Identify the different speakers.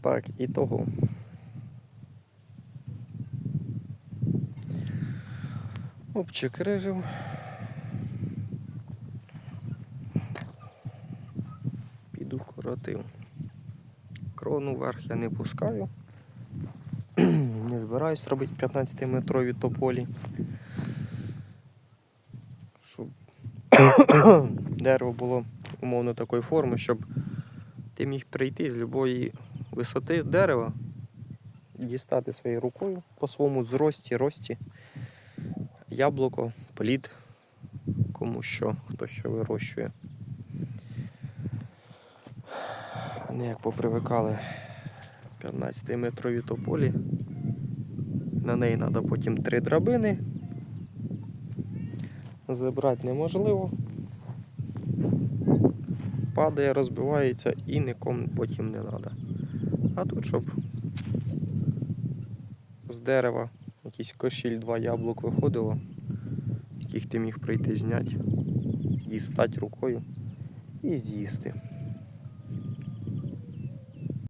Speaker 1: Так, і того. Обчекрижив. Піду коротив. Крону вверх я не пускаю. Не збираюсь робити 15-метрові тополі. Щоб дерево було умовно такої форми, щоб ти міг прийти з будь-якої висоти дерева, дістати своєю рукою по своєму зрості, рості, яблуко, плід, кому що, хто що вирощує. Вони як попривикали 15-метрові тополі. На неї треба потім три драбини. Забрати неможливо. Падає, розбивається і нікому потім не треба. А тут, щоб з дерева якийсь кошіль, два яблук виходило, яких ти міг прийти зняти, дістати рукою і з'їсти.